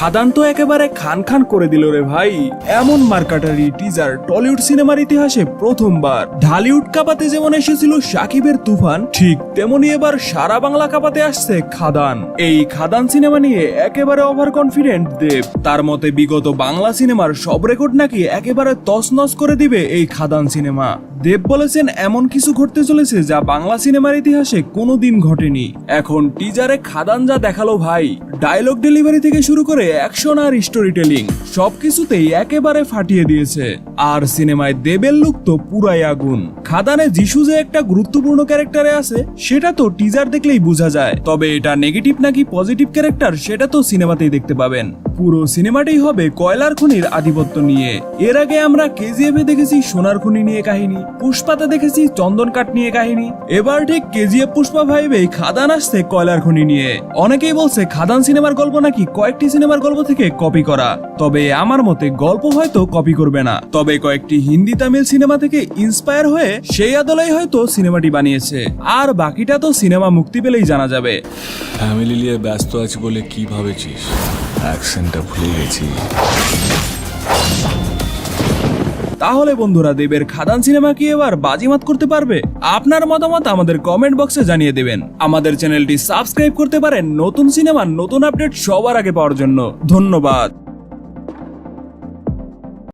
খাদান তো একেবারে খান খান করে দিল রে ভাই। এমন মার্কাটারি টিজার টলিউড সিনেমার ইতিহাসে প্রথমবার। ঢালিউড কাপাতে যেমন এসেছিল সাকিবের তুফান, ঠিক তেমনি এবার সারা বাংলা কাপাতে আসছে খাদান। এই খাদান সিনেমা নিয়ে একেবারে ওভার কনফিডেন্ট দেব। তার মতে বিগত বাংলা সিনেমার সব রেকর্ড নাকি একেবারে তছনছ করে দিবে এই খাদান সিনেমা। দেব বলেছেন এমন কিছু ঘটতে চলেছে যা বাংলা সিনেমার ইতিহাসে কোনো দিন ঘটেনি। এখন টিজারে খাদান যা দেখাল ভাই। ডায়লগ ডেলিভারি থেকে শুরু করে অ্যাকশন আর স্টোরি টেলিং সবকিছুতেই একেবারে ফাটিয়ে দিয়েছে। আর সিনেমায় দেবের লুক তো পুরাই আগুন। খাদানে যিশু যে একটা গুরুত্বপূর্ণ ক্যারেক্টারে আছে, সেটা তো টিজার দেখলেই বোঝা যায়। তবে এটা নেগেটিভ নাকি পজিটিভ ক্যারেক্টার, সেটা তো সিনেমাতেই দেখতে পাবেন। পুরো সিনেমাটাই হবে কয়লার খনির আধিপত্য নিয়ে। এর আগে আমরা কেজিএফ এ দেখেছি সোনার খনি নিয়ে কাহিনী পুষ্পাতে দেখেছি চন্দন কাঠ নিয়ে কাহিনী। এবার ঠিক কেজিএফ পুষ্পা ভাইবে খাদান আসছে কয়লার খনি নিয়ে। অনেকেই বলছে খাদান সিনেমার গল্প নাকি কয়েকটি সিনেমার গল্প থেকে কপি করা। তবে আমার মতে গল্প হয়তো কপি করবে না। তবে কয়েকটি হিন্দি তামিল সিনেমা থেকে ইন্সপায়ার হয়ে সেই আদলেই হয়তো সিনেমাটি বানিয়েছে। আর বাকিটা তো সিনেমা মুক্তি পেলেই জানা যাবে। ফ্যামিলি নিয়ে ব্যস্ত আছি বলে কি ভাবেছিস? অ্যাকশনটা ভুলে গেছি। তাহলে বন্ধুরা দেবের খাদান সিনেমা কি এবার বাজিমাত করতে পারবে? আপনার মতামত আমাদের কমেন্ট বক্সে জানিয়ে দেবেন। আমাদের চ্যানেলটি সাবস্ক্রাইব করতে পারেন নতুন সিনেমার নতুন আপডেট সবার আগে পাওয়ার জন্য। ধন্যবাদ।